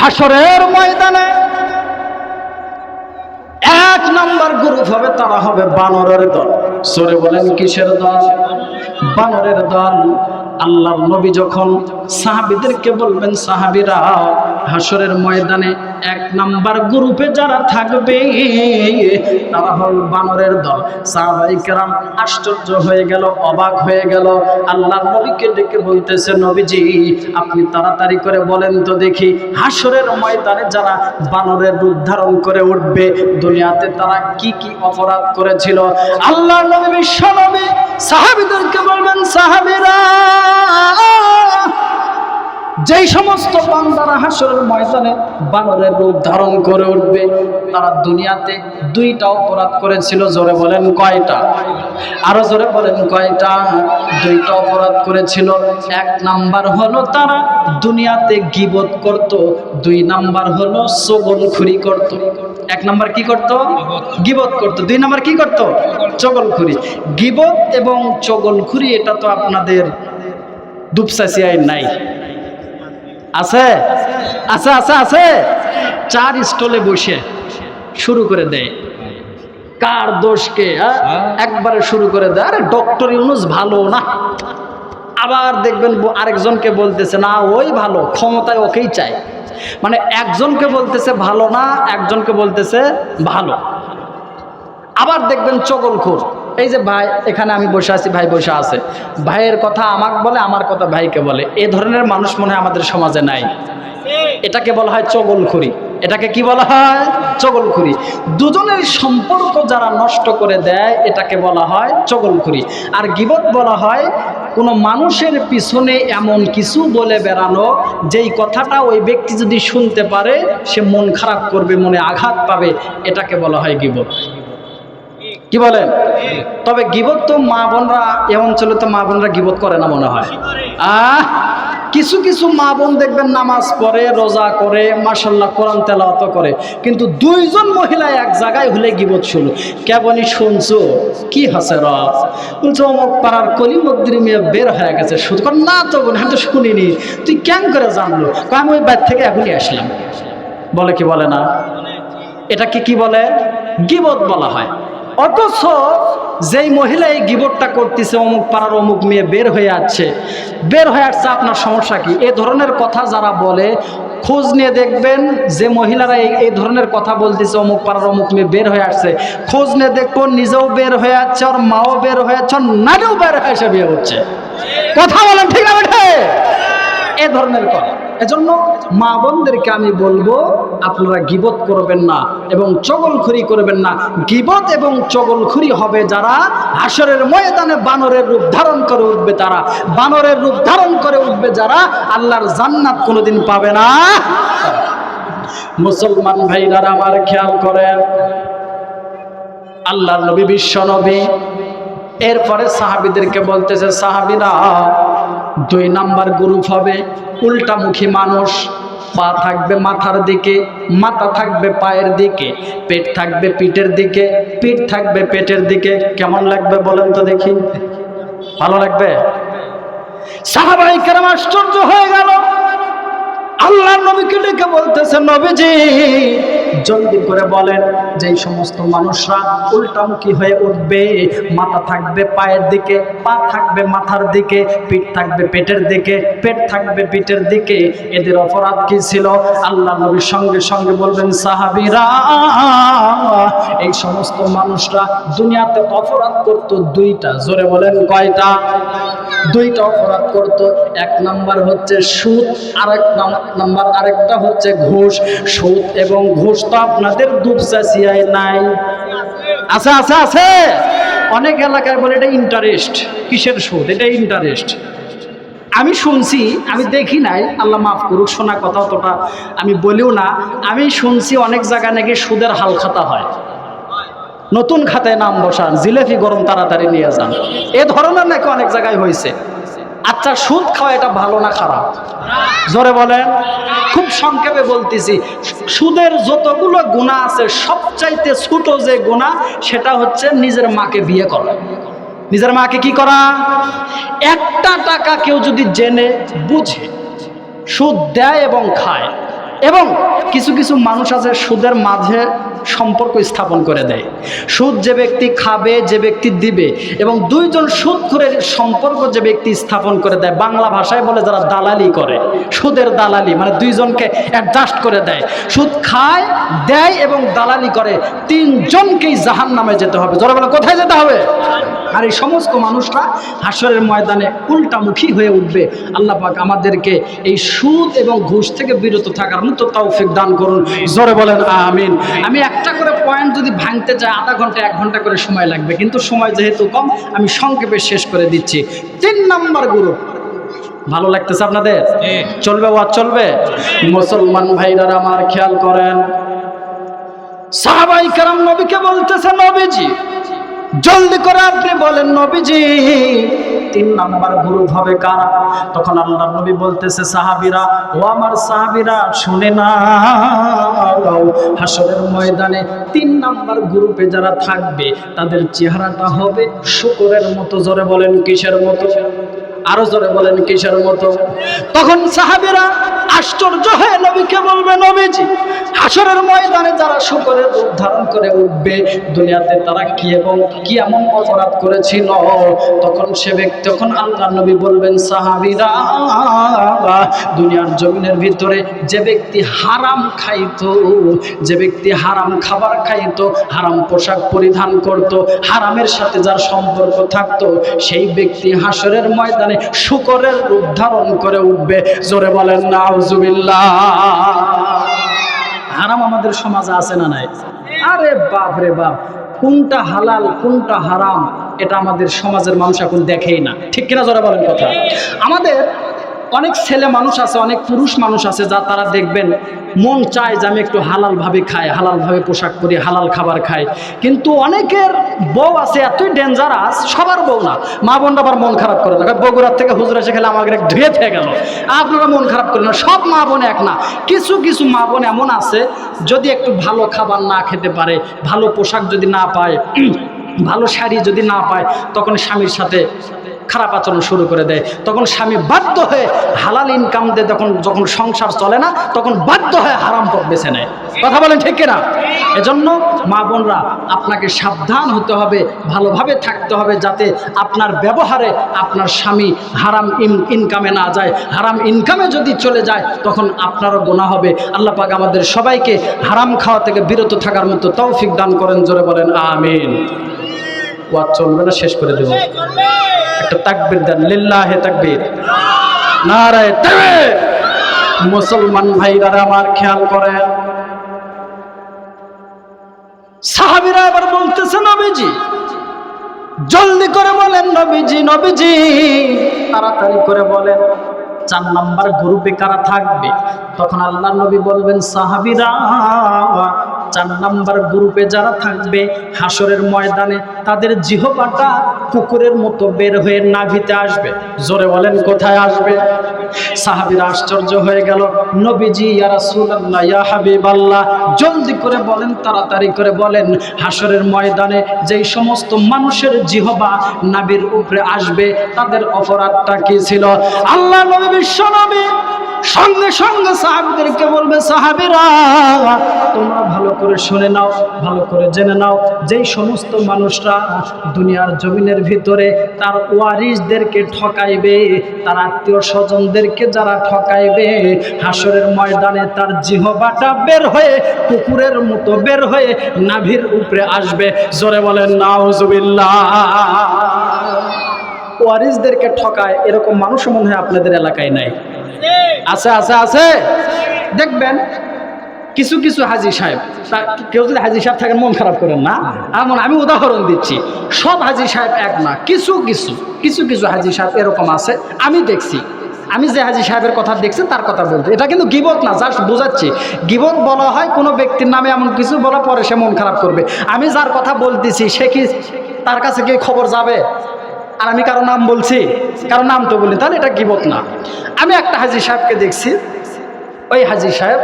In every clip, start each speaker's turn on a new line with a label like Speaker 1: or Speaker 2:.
Speaker 1: হাসরের ময়দানে এক নম্বর গ্রুপ হবে, তারা হবে বানরের দল। সরে বলেন, কিসের দল? বানরের দল। আল্লাহর নবী যখন সাহাবিদেরকে বলবেন, সাহাবিরা হাসরের ময়দানে এক নাম্বার গ্রুপে যারা থাকবে, তারা হল বানরের দল। সাহাবাই কেরাম আশ্চর্য হয়ে গেল, অবাক হয়ে গেল। আল্লাহর নবীকে ডেকে বলতেছে, নবীজি, আপনি তাড়াতাড়ি করে বলেন তো দেখি হাসরের ময়দানে যারা বানরের রূপ ধারণ করে উঠবে, দুনিয়াতে তারা কি কি অপরাধ করেছিল? আল্লাহ নবী বিশ্ব নবী সাহাবিদেরকে বলবেন সাহাবিরা! যেই সমস্ত বান্দারা হাসরের ময়দানে বানরের রূপ ধারণ করে উঠবে, তারা দুনিয়াতে দুইটা অপরাধ করেছিল, জোরে বলেন কয়টা? আরও জোরে বলেন কয়টা? দুইটা অপরাধ করেছিল। এক নাম্বার হলো তারা দুনিয়াতে গিবত করত, দুই নাম্বার হলো সবলখুরি করত। এক নাম্বার কি করত? গিবত করত। দুই নাম্বার কি করত? চগলখুরি। গিবত এবং চগলখুরি, এটা তো আপনাদের দুপসাসিয়ায় নাই। আছে? আছে আছে আছে? চার স্টলে বসে শুরু করে দেয়। কার দোষকে হ্যাঁ? একবারে শুরু করে দেয়। আরে ডক্টর ইউনুস ভালো না। আবার দেখবেন আরেকজনকে বলতেছে না ওই ভালো ক্ষমতায় ওকেই চাই। মানে একজনকে বলতেছে ভালো না একজনকে বলতেছে ভালো। আবার দেখবেন চগলখোর। এই যে ভাই, এখানে আমি বসে আছি, ভাই বসে আছে। ভাইয়ের কথা আমাকে বলে, আমার কথা ভাইকে বলে। এ ধরনের মানুষ মনে আমাদের সমাজে নাই। এটাকে বলা হয় চগলখুরি। এটাকে কি বলা হয়? চগলখুরি। দুজনের সম্পর্ক যারা নষ্ট করে দেয়, এটাকে বলা হয় চগলখুরি। আর গিবত বলা হয়, কোনো মানুষের পিছনে এমন কিছু বলে বেড়ানো, যেই কথাটা ওই ব্যক্তি যদি শুনতে পারে, সে মন খারাপ করবে, মনে আঘাত পাবে, এটাকে বলা হয় গিবত। কি বলেন? তবে গিবত তো মা বোনরা, এ অঞ্চলে তো মা বোনরা গিবত করে না মনে হয়। আহ! কিছু কিছু মা বোন দেখবেন নামাজ পড়ে, রোজা করে মাসাল্লাহ কোরআন তেলাওয়াত করে, কিন্তু দুইজন মহিলা এক জায়গায় হলে গিবত শুনো কেবলই শুনছো? কি হাসে র বলছো, অমুক পাড়ার কলিমদ্দির মেয়ে বের হয়ে গেছে। শুধু না তো বোন, আমি তো শুনিনি। তুই কেন করে জানলো? আমি ওই বাইর থেকে এখনই আসলাম। বলে কি বলে না? এটাকে কি বলে? গিবত বলা হয়। অথচ যেই মহিলা এই গিবটটা করতেছে, অমুক পাড়ার অমুক মেয়ে বের হয়ে আসছে। বের হয়ে আসছে, আপনার সমস্যা কি? এ ধরনের কথা যারা বলে, খোঁজ নিয়ে দেখবেন যে মহিলারা এই এই ধরনের কথা বলতেছে, অমুক পাড়ার অমুক মেয়ে বের হয়ে আসছে। খোঁজ নিয়ে দেখব নিজেও বের হয়ে যাচ্ছে আর মাও বের হয়ে যাচ্ছে আর নারীও বের হয়ে এসে বিয়ে হচ্ছে কথা বলেন ঠিক বেঠে এ ধরনের কথা। এজন্য মা বোনদেরকে আমি বলব, আপনারা গিবত করবেন না এবং চগলখুরি করবেন না। গিবত এবং চগলখুরি হবে যারা হাসরের ময়দানে বানরের রূপ ধারণ করে উঠবে তারা। বানরের রূপ ধারণ করে উঠবে যারা আল্লাহর জান্নাত কোনোদিন পাবে না। মুসলমান ভাইরা, আমার খেয়াল করেন, আল্লাহর নবী বিশ্ব নবী এরপরে সাহাবিদেরকে বলতেছে, সাহাবিরা, দুই নাম্বার গ্রুপ হবে, উল্টামুখী মানুষ, পা থাকবে মাথার দিকে, মাথা থাকবে পায়ের দিকে, পেট থাকবে পিঠের দিকে, পিঠ থাকবে পেটের দিকে, কেমন লাগবে বলেন তো দেখি, ভালো লাগবে? সাহাবাই আশ্চর্য হয়ে গেল। আল্লাহ নবীকে ডেকে বলতেছে, নবীজি জলদি করে বলেন যে এই সমস্ত মানুষরা উল্টামুখী হয়ে উঠবে, মাথা থাকবে পায়ের দিকে, পা থাকবে মাথার দিকে, পিঠ থাকবে পেটের দিকে, পেট থাকবে পিঠের দিকে, এদের অপরাধ কি ছিল? আল্লাহ নবীর সঙ্গে সঙ্গে বলবেন, সাহাবিরা, এই সমস্ত মানুষরা দুনিয়াতে অপরাধ করতো দুইটা, জোরে বলেন কয়টা? দুইটা অপরাধ করত, এক নাম্বার হচ্ছে সুদ, আরেক নাম্বার আরেকটা হচ্ছে ঘুষ। সুদ এবং ঘুষ তো আপনাদের দুপচাচিয়ায় নাই। আছে আছে আছে। অনেক এলাকায় বলে এটা ইন্টারেস্ট কিসের সুদ? এটা ইন্টারেস্ট আমি শুনছি, আমি দেখি নাই, আল্লাহ মাফ করুক, শোনা কথা অতটা আমি বলিও না। আমি শুনছি অনেক জায়গায় নাকি সুদের হাল খাতা হয়। নতুন খাতায় নাম বসান, জিলেপি গরম তাড়াতাড়ি নিয়ে যান। এ ধরনের নাকি অনেক জায়গায় হয়েছে। আচ্ছা সুদ খাওয়া এটা ভালো না খারাপ? জোরে বলেন। খুব সংক্ষেপে বলতেছি, সুদের যতগুলো গুণা আছে, সবচাইতে ছোট যে গুণা, সেটা হচ্ছে নিজের মাকে বিয়ে করা। নিজের মাকে কি করা? একটা টাকা কেউ যদি জেনে, বুঝে, সুদ দেয় এবং খায় এবং কিছু কিছু মানুষ আছে সুদের মাঝে সম্পর্ক স্থাপন করে দেয়। সুদ যে ব্যক্তি খাবে, যে ব্যক্তি দিবে এবং দুইজন সুদ করে সম্পর্ক যে ব্যক্তি স্থাপন করে দেয়, বাংলা ভাষায় বলে যারা দালালি করে, সুদের দালালি মানে দুইজনকে অ্যাডজাস্ট করে দেয়। সুদ খায়, দেয় এবং দালালি করে, তিনজনকেই জাহান নামে যেতে হবে। যারা বলে কোথায় যেতে হবে? আর এই সমস্ত মানুষরা হাসরের ময়দানে উল্টামুখী হয়ে উঠবে। আল্লাহ পাক আমাদেরকে এই সুদ এবং ঘুষ থেকে বিরত থাকার মতো তৌফিক দান করুন। জোরে বলেন আমিন। আমি একটা করে পয়েন্ট যদি ভাঙতে চাই আধা ঘণ্টা এক ঘণ্টা করে সময় লাগবে। কিন্তু সময় যেহেতু কম আমি সংক্ষেপে শেষ করে দিচ্ছি। তিন নম্বর গ্রুপ ভালো লাগতেছে আপনাদের? চলবে ওয়াজ চলবে? মুসলমান ভাইরা আমার খেয়াল করেন। সাহাবাই কারাম নবীকে বলতেছে নবীজি জলদি করে আপনি বলেন, নবীজি, তিন নাম্বার গ্রুপ হবে কারা? তখন আল্লাহ নবী বলতেছে, সাহাবিরা, ও আমার সাহাবিরা, শুনে না হাসরের ময়দানে তিন নাম্বার গ্রুপে যারা থাকবে, তাদের চেহারাটা হবে শুকরের মতো, জোরে বলেন, কিসের মতো? আরও জোরে বলেন কিসের মতো? তখন সাহাবিরা আশ্চর্য হয়ে নবীকে বলবে, নবীজি, হাসরের ময়দানে যারা শুকরের রূপ ধারণ করে উঠবে, দুনিয়াতে তারা কি এবং কি এমন অপরাধ করেছিল? তখন সে ব্যক্তি, তখন আল্লাহ নবী বলবেন, সাহাবিরা, দুনিয়ার জমিনের ভিতরে যে ব্যক্তি হারাম খাইতো, যে ব্যক্তি হারাম খাবার খাইত, হারাম পোশাক পরিধান করত, হারামের সাথে যার সম্পর্ক থাকতো, সেই ব্যক্তি হাসরের ময়দানে শুকরের রূপ ধারণ করে উঠবে। জোরে বলেন না হারাম আমাদের সমাজে আছে না নাই? আরে বাপ রে বাপ, কোনটা হালাল, কোনটা হারাম, এটা আমাদের সমাজের মানুষ এখন দেখেই না। ঠিক কিনা জোরে বলেন কথা? আমাদের অনেক ছেলে মানুষ আছে, অনেক পুরুষ মানুষ আছে যা তারা দেখবেন মন চায় যে আমি একটু হালালভাবে খাই, হালালভাবে পোশাক পরি, হালাল খাবার খাই। কিন্তু অনেকের বউ আছে, এতই ডেঞ্জারাস সবার বউ না। মা বোনরা আবার মন খারাপ করে না। বগুড়ার থেকে হুজুর এসে খেলে আমাকে ধুয়ে থেকে গেল। আপনারা মন খারাপ করেন না। সব মা বোন এক না। কিছু কিছু মা বোন এমন আছে, যদি একটু ভালো খাবার না খেতে পারে, ভালো পোশাক যদি না পায়, ভালো শাড়ি যদি না পায়, তখন স্বামীর সাথে খারাপ আচরণ শুরু করে দেয়। তখন স্বামী বাধ্য হয়ে হালাল ইনকাম দিয়ে যখন যখন সংসার চলে না, তখন বাধ্য হয়ে হারাম পথ বেছে নেয়। কথা বলেন ঠিক কিনা? এজন্য মা বোনরা, আপনাকে সাবধান হতে হবে, ভালোভাবে থাকতে হবে যাতে আপনার ব্যবহারে আপনার স্বামী হারাম ইনকামে না যায়। হারাম ইনকামে যদি চলে যায়, তখন আপনারও গোনা হবে। আল্লাহ পাক আমাদের সবাইকে হারাম খাওয়া থেকে বিরত থাকার মতো তৌফিক দান করেন, জোরে বলেন, আমিন। ওয়াজ চলবে না, শেষ করে দেব। একটা তাকবির দেন, লিল্লাহে তাকবির। নারায় তাকবীর। মুসলমান ভাইরা আমার খেয়াল করেন। সাহাবীরা এবার বলতেছে, নবীজি, জলদি করে বলেন, নবীজি নবীজি। তাড়াতাড়ি করে বলেন, চার নাম্বার গ্রুপে কারা থাকবে? তখন আল্লাহ নবী বলবেন, সাহাবীরা চার নাম্বার গ্রুপে যারা থাকবে হাসরের ময়দানে তাদের জিহবাটা কুকুরের মতো বের হয়ে নাভিতে আসবে। জোরে বলেন, কোথায় আসবে? সাহাবীরা আশ্চর্য হয়ে গেল, নবীজি, ইয়া রাসূলুল্লাহ, ইয়া হাবিবাল্লাহ, জলদি করে বলেন, তাড়াতাড়ি করে বলেন হাসরের ময়দানে যেই সমস্ত মানুষের জিহবা নাবির উপরে আসবে, তাদের অপরাধটা কি ছিল? আল্লাহ নবী বিশ্ব নবী সঙ্গে সঙ্গে সাহাবিদেরকে বলবে, সাহাবিরা, তোমরা ভালো করে শুনে নাও, ভালো করে জেনে নাও, যেই সমস্ত মানুষরা দুনিয়ার জমিনের ভিতরে তার ওয়ারিসদেরকে ঠকাইবে, তার আত্মীয় স্বজনদেরকে যারা ঠকাইবে, হাসরের ময়দানে তার জিহবাটা বের হয়ে কুকুরের মতো বের হয়ে নাভির উপরে আসবে। জোরে বলেন, নাউজুবিল্লাহ। ওয়ারিসদেরকে ঠকায়, এরকম মানুষ মনে হয় আপনাদের এলাকায় নাই। আছে আছে আছে? দেখবেন, কিছু কিছু হাজি সাহেব কেউ যদি হাজি সাহেব থাকেন, মন খারাপ করেন না। এমন আমি উদাহরণ দিচ্ছি, সব হাজি সাহেব এক না, কিছু কিছু কিছু কিছু হাজি সাহেব এরকম আছে, আমি দেখছি। আমি যে হাজি সাহেবের কথা দেখছি, তার কথা বলতে এটা কিন্তু গিবত না, জাস্ট বোঝাচ্ছি। গিবত বলা হয় কোনো ব্যক্তির নামে এমন কিছু বলা পরে সে মন খারাপ করবে। আমি যার কথা বলতেছি, সে কি তার কাছে কি খবর যাবে? আর আমি কারও নাম বলছি, কারও নাম তো বলি, তাহলে এটা গিবত না। আমি একটা হাজি সাহেবকে দেখছি। ওই হাজি সাহেব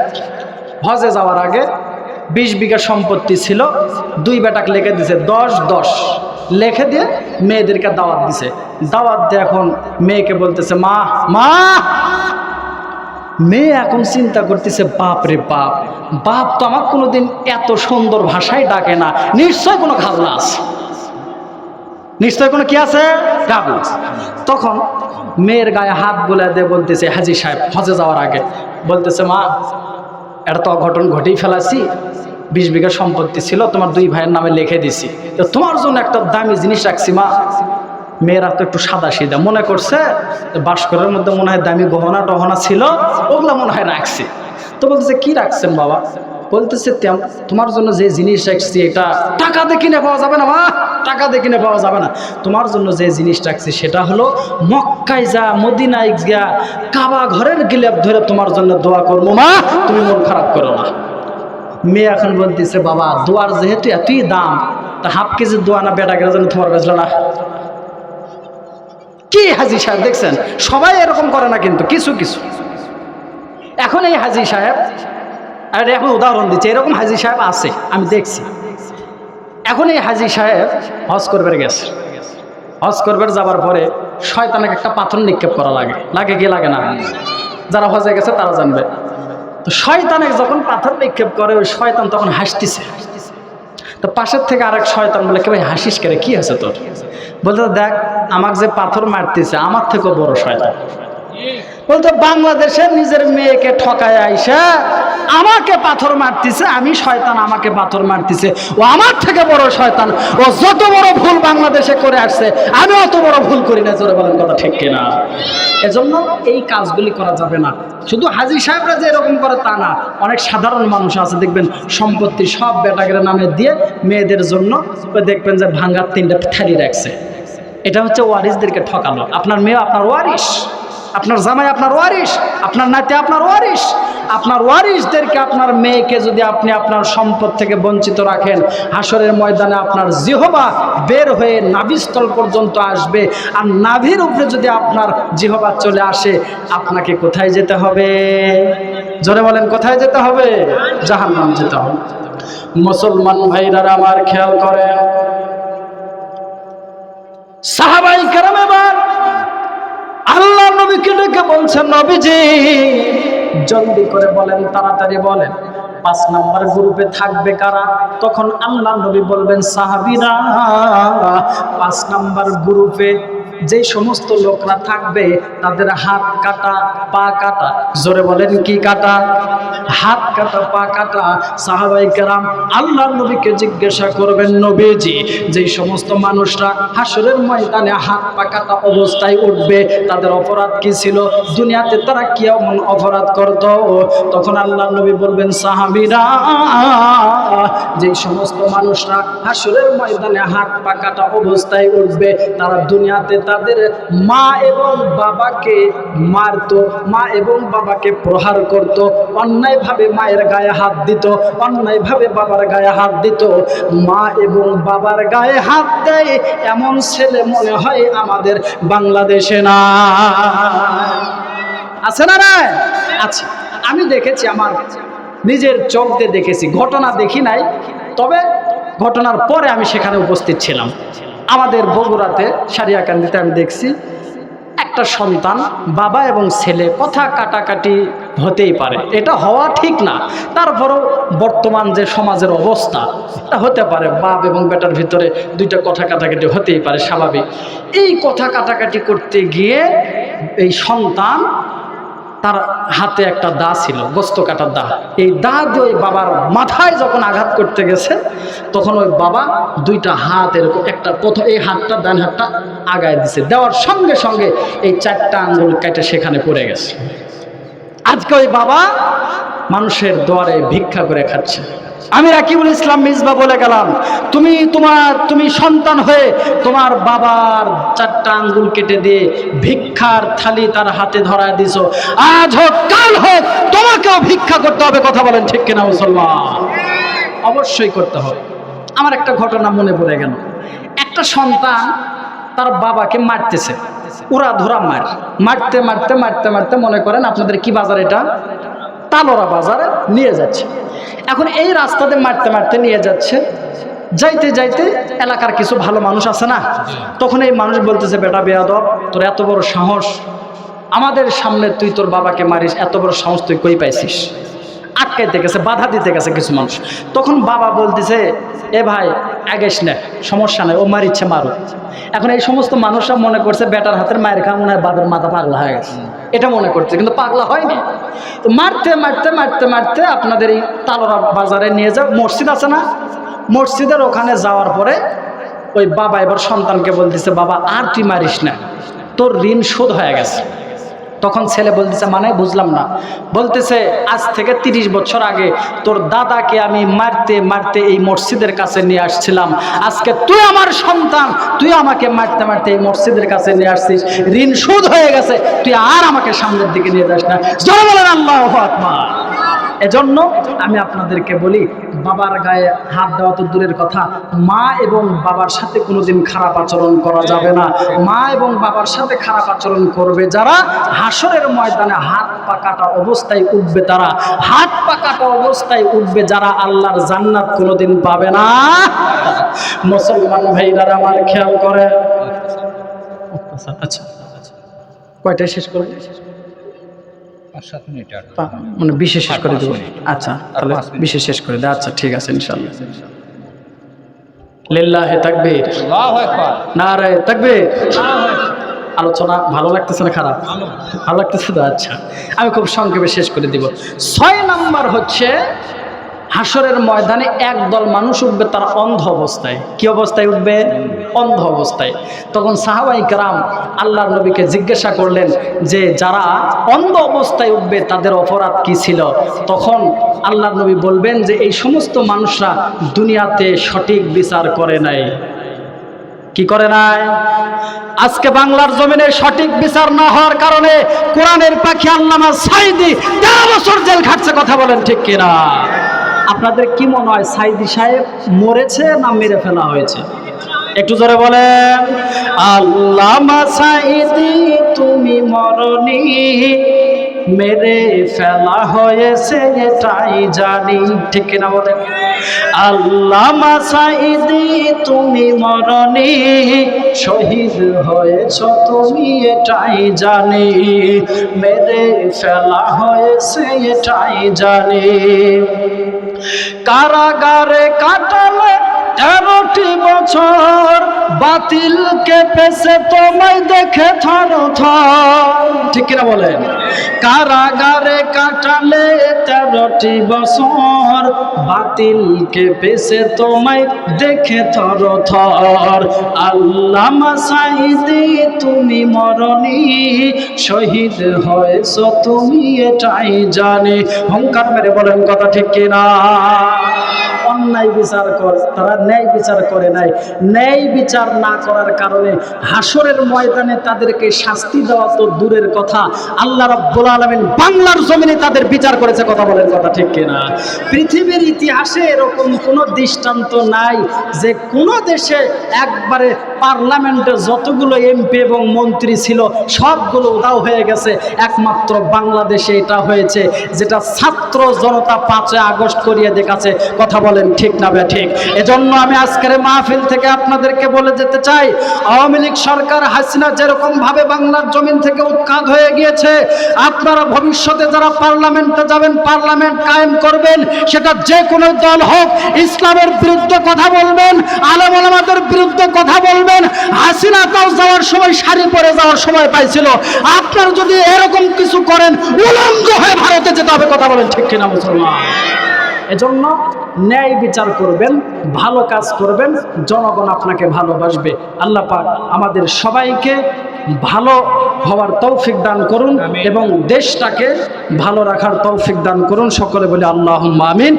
Speaker 1: হজে যাওয়ার আগে বিশ বিঘা সম্পত্তি ছিল, দুই বেটাক লিখে দিছে, দশ দশ। লিখে দিয়ে মেয়েদেরকে দাওয়াত দিছে। দাওয়াত দিয়ে এখন মেয়েকে বলতেছে, মা মা! মেয়ে এখন চিন্তা করতেছে, বাপ রে বাপ বাপ তো আমার কোনোদিন এত সুন্দর ভাষায় ডাকে না, নিশ্চয় কোনো খাজনা আছে। নিশ্চয় কোনো কি আছে? তখন মেয়ের গায়ে হাত বলে দিয়ে বলতেছে, হাজি সাহেব, হজে যাওয়ার আগে। বলতেছে, মা, এটা তো অঘটন ঘটেই ফেলাছি। বিশ বিঘা সম্পত্তি ছিল, তোমার দুই ভাইয়ের নামে লিখে দিছি। তো তোমার জন্য একটা দামি জিনিস রাখছি, মা। মেয়েরা তো একটু সাদা সিধা মনে করছে বাস্করের মধ্যে মনে হয় দামি গহনা টহনা ছিল, ওগুলো মনে হয় রাখছি। তো বলতেছে, কি রাখছেন বাবা? বলতেছে, তেম- তোমার জন্য যে জিনিস রাখছি, এটা টাকা দিয়ে কিনে পাওয়া যাবে না, মা। টাকা দিয়ে কিনে পাওয়া যাবে না। তোমার জন্য যে জিনিস রাখছি, সেটা হলো মক্কায় যা, মদিনায় যা, কাবা ঘরের গিলাপ ধরে তোমার জন্য দোয়া করব, মা। তুমি মন খারাপ করো না। মেয়ে এখন বলতেছে, বাবা, দোয়ার যেহেতু এতই দাম, তা হাফ কেজি দোয়া না বেটা গেলে জন্য তোমার বেচলো না? কি হাজি সাহেব, দেখছেন? সবাই এরকম করে না কিন্তু, কিছু কিছু। এখন এই হাজি সাহেব আর এখন উদাহরণ দিচ্ছে, এরকম হাজি সাহেব আছে, আমি দেখছি। এখন এই হাজি সাহেব হজ করবার গেছে। হজ করবার যাবার পরে শয়তানকে একটা পাথর নিক্ষেপ করা লাগে। লাগে কি লাগে না? যারা হজে গেছে তারা জানবে। তো শয়তানে যখন পাথর নিক্ষেপ করে, ওই শয়তান তখন হাসতেছে। তো পাশের থেকে আরেক শয়তান বলে, কে ভাই, হাসিস করে কি আছে তোর? বলতে, দেখ, আমাকে যে পাথর মারতেছে, আমার থেকেও বড় শয়তান। বলতো বাংলাদেশে নিজের মেয়েকে ঠকায় আইসা আমাকে পাথর মারতেছে, আমি শয়তান আমাকে পাথর মারতেছে। ও আমার থেকে বড় শয়তান, ও যত বড় ভুল বাংলাদেশে করে আসছে, আমি অত বড় ভুল করি না, জোরে বলেন কথা ঠিক কিনা? এজন্য এই কাজগুলি করা যাবে না। শুধু হাজির সাহেবরা যে এরকম করে তা না, অনেক সাধারণ মানুষ আছে, দেখবেন সম্পত্তি সব বেটাগের নামে দিয়ে মেয়েদের জন্য দেখবেন যে ভাঙ্গার তিনটা থালি রাখছে। এটা হচ্ছে ওয়ারিসদেরকে ঠকানো আপনার মেয়ে, আপনার ওয়ারিস আপনার জামাই আপনার ওয়ারিস আপনার নাতি আপনার ওয়ারিস আপনার ওয়ারিসদেরকে আপনার মেয়েকে যদি আপনি আপনার সম্পদ থেকে বঞ্চিত রাখেন হাসরের ময়দানে আপনার জিহবা বের হয়ে নাভিস্থল পর্যন্ত আসবে। আর নাভির উপরে যদি আপনার জিহবা চলে আসে, আপনাকে কোথায় যেতে হবে? জোরে বলেন, কোথায় যেতে হবে? জাহান্নাম যেতে হবে। মুসলমান ভাইরা আমার খেয়াল করেন। সাহাবাই কেরাম এবার আল্লাহ নবীকে ডেকে বলছেন, নবীজি, জলদি করে বলেন, তাড়াতাড়ি বলেন। পাঁচ নাম্বার গ্রুপে থাকবে কারা? তখন আল্লাহ নবী বলবেন, সাহাবিরা। পাঁচ নাম্বার গ্রুপে যে সমস্ত লোকরা থাকবে, তাদের হাত কাটা, পা কাটা। জোরে বলেন, কি কাটা? হাত কাটা, পা কাটা। সাহাবাই কেরাম আল্লাহ নবীকে জিজ্ঞাসা করবেন, নবীজি, যেই সমস্ত মানুষরা হাসরের ময়দানে হাত পা কাটা অবস্থায় উঠবে, তাদের অপরাধ কি ছিল? দুনিয়াতে তারা কি এমন অপরাধ করত? তখন আল্লাহ নবী বলবেন, সাহাবিরা, যেই সমস্ত মানুষরা হাসরের ময়দানে হাত পা কাটা অবস্থায় উঠবে, তারা দুনিয়াতে তাদের মা এবং বাবাকে মারতো, মা এবং বাবাকে প্রহার করত, অন্যায়ভাবে মায়ের গায়ে হাত দিত, অন্যায়ভাবে বাবার গায়ে হাত দিত। মা এবং বাবার গায়ে হাত দেয়, এমন ছেলে মনে হয় আমাদের বাংলাদেশে না আছে না না আছে। আমি দেখেছি, আমার নিজের দিয়ে দেখেছি। ঘটনা দেখি নাই, তবে ঘটনার পরে আমি সেখানে উপস্থিত ছিলাম। আমাদের বগুড়াতে সারিয়াকান্দিতে আমি দেখছি একটা সন্তান, বাবা এবং ছেলে কথা কাটাকাটি হতেই পারে। এটা হওয়া ঠিক না। তারপরেও বর্তমান যে সমাজের অবস্থা, এটা হতে পারে বাপ এবং বেটার ভিতরে দুইটা কথা কাটাকাটি হতেই পারে, স্বাভাবিক। এই কথা কাটাকাটি করতে গিয়ে এই সন্তান তার হাতে একটা দা ছিল, গোস্ত কাটার দা। এই দা দিয়ে ওই বাবার মাথায় যখন আঘাত করতে গেছে, তখন ওই বাবা দুইটা হাত এরকম একটা প্রথম এই হাতটা, ডান হাতটা আগায় দিছে। দেওয়ার সঙ্গে সঙ্গে এই চারটা আঙুল কেটে সেখানে পড়ে গেছে। আজকে ওই বাবা মানুষের দোয়ারে ভিক্ষা করে খাচ্ছে। আমি রাকিবুল ইসলাম মিসবা বলে গেলাম। তুমি তোমার, তুমি সন্তান হয়ে তোমার বাবার চারটা আঙ্গুল কেটে দিয়ে ভিক্ষার থালি তার হাতে ধরায় দিছো। আজ হোক, কাল হোক, তোমাকেও ভিক্ষা করতে হবে, কথা বলেন ঠিক কিনা মুসলমান? অবশ্যই করতে হবে। আমার একটা ঘটনা মনে পড়ে গেল। একটা সন্তান তার বাবাকে মারতেছে। উড়া ধরা মার। মারতে মারতে মারতে মারতে মনে করেন আপনাদের কি বাজার এটা? তালোরা বাজারে নিয়ে যাচ্ছে। এখন এই রাস্তাতে মারতে মারতে নিয়ে যাচ্ছে। যাইতে যাইতে এলাকার কিছু ভালো মানুষ আছে না? তখন এই মানুষ বলতেছে, বেটা বেয়াদব, তোর এত বড় সাহস। আমাদের সামনে তুই তোর বাবাকে মারিস, এত বড় সাহস তুই কই পাইছিস? আটকাইতে গেছে, বাধা দিতে গেছে কিছু মানুষ। তখন বাবা বলতেছে, এ ভাই, আগেস না, সমস্যা নেই, ও মারিচ্ছে মারো এখন এই সমস্ত মানুষরা মনে করছে, বেটার হাতের মায়ের খা মনে হয় বাবার মাথা পাগলা হয়ে গেছে। এটা মনে করছে, কিন্তু পাগলা হয়নি। তো মারতে মারতে মারতে মারতে আপনাদের এই তালোরা বাজারে নিয়ে যাও। মসজিদ আছে না? মসজিদের ওখানে যাওয়ার পরে ওই বাবা এবার সন্তানকে বলতেছে, বাবা, আর তুই মারিস না। তোর ঋণ শোধ হয়ে গেছে। তখন ছেলে বলতেছে মানে বুঝলাম না। বলতেছে, আজ থেকে তিরিশ বছর আগে তোর দাদাকে আমি মারতে মারতে এই মসজিদের কাছে নিয়ে আসছিলাম। আজকে তুই আমার সন্তান, তুই আমাকে মারতে মারতে এই মসজিদের কাছে নিয়ে আসছিস। ঋণ শোধ হয়ে গেছে, তুই আর আমাকে সামনের দিকে নিয়ে যাস না। জয় বলেন, আল্লাহ এজন্য আমি আপনাদেরকে বলি, বাবার গায়ে হাত দেওয়া তো দূরের কথা। মা এবং বাবার সাথে কোনোদিন খারাপ আচরণ করা যাবে না। মা এবং বাবার সাথে খারাপ আচরণ করবে যারা, হাসরের ময়দানে হাত পা কাটা অবস্থায় উঠবে তারা। হাত পা কাটা অবস্থায় উঠবে যারা আল্লাহর জান্নাত কোনোদিন পাবে না। মুসলমান ভাইরা আমার খেয়াল করে আচ্ছা। কয়টায় শেষ করবে? মানে বিশেষ শেষ করে দেবো। আচ্ছা তাহলে বিশেষ শেষ করে দেয় আচ্ছা ঠিক আছে ইনশাল্লাহ লিল্লাহে তাকবীর।
Speaker 2: আল্লাহু আকবার।
Speaker 1: নারে তাকবীর। আলোচনা ভালো লাগতেছে না খারাপ? ভালো লাগতেছে তো আচ্ছা। আমি খুব সংক্ষেপে শেষ করে দিব। ছয় নাম্বার হচ্ছে হাসরের ময়দানে একদল মানুষ উঠবে তারা অন্ধ অবস্থায়। কি অবস্থায় উঠবে? অন্ধ অবস্থায়। তখন সাহাবাই কারাম আল্লাহর নবীকে জিজ্ঞাসা করলেন যে, যারা অন্ধ অবস্থায় উঠবে তাদের অপরাধ কি ছিল? তখন আল্লাহর নবী বলবেন যে, এই সমস্ত মানুষরা দুনিয়াতে সঠিক বিচার করে নাই। কি করে নাই? আজকে বাংলার জমিনে সঠিক বিচার না হওয়ার কারণে কোরআনের পাখি আল্লামা সাইদি তেরো বছর জেল খাটছে, কথা বলেন ঠিক কিনা? আপনাদের কি মনে হয়, সাইদি সাহেব মরেছে না মেরে ফেলা হয়েছে? একটু জোরে বলেন, আল্লামা সাইদি, তুমি মরনি, মেরে ফেলা হয়েছে এটাই জানি। ঠিক কিনা বলেন? আল্লামা সাইদি, তুমি মরনি, শহীদ হয়েছ তুমি এটাই জানি। মেরে ফেলা হয়েছে এটাই জানি। কারাগারে কাটালে তেরোটি বছর। বাতিলকে পেশে তোমায় দেখে থর থর ঠিক কিনা বলেন? কারাগারে কাটালে তেরোটি বছর। বাতিলকে পেছে তোমায় দেখে থর থর সাইদি তুমি মরনি শহীদ হয়েছ তুমি, এটাই জানি। হংকার মেরে বলেন কথা ঠিক কিনা? অন্যায় বিচার কর তারা ন্যায় বিচার করে নাই। ন্যায় বিচার না করার কারণে হাসরের ময়দানে তাদেরকে শাস্তি দেওয়া তো দূরের কথা। আল্লাহ রাব্বুল আলামিন বাংলার জমিনে তাদের বিচার করেছে, কথা বলেন কথা ঠিক কিনা? পৃথিবীর ইতিহাসে এরকম কোনো দৃষ্টান্ত নাই যে কোনো দেশে একবারে পার্লামেন্টে যতগুলো এমপি এবং মন্ত্রী ছিল, সবগুলো উদাও হয়ে গেছে। একমাত্র বাংলাদেশে এটা হয়েছে, যেটা ছাত্র জনতা পাঁচে আগস্ট করিয়ে দেখাচ্ছে, কথা বলেন ঠিক না বে ঠিক? এজন্য আমি আজকের মাহফিল থেকে আপনাদেরকে বলে যেতে চাই, আওয়ামী লীগ সরকার হাসিনা যেরকম ভাবে বাংলার জমিন থেকে উৎখাত হয়ে গিয়েছে আপনারা ভবিষ্যতে যারা পার্লামেন্টে যাবেন, পার্লামেন্ট কায়েম করবেন, সেটা যে কোনো দল হোক, ইসলামের বিরুদ্ধে কথা বলবেন, আলম আলমাদের বিরুদ্ধে কথা বলবেন, হাসিনা তাও যাওয়ার সময়, শাড়ি পরে যাওয়ার সময় পাইছিল। আপনারা যদি এরকম কিছু করেন, উলঙ্গ হয়ে ভারতে যেতে হবে, কথা বলেন ঠিক কিনা মুসলমান? এজন্য ন্যায় বিচার করবেন ভালো কাজ করবেন জনগণ আপনাকে ভালোবাসবে। আল্লাহ পাক আমাদের সবাইকে ভালো হওয়ার তৌফিক দান করুন এবং দেশটাকে ভালো রাখার তৌফিক দান করুন। সকলে বলে আল্লাহ আমিন।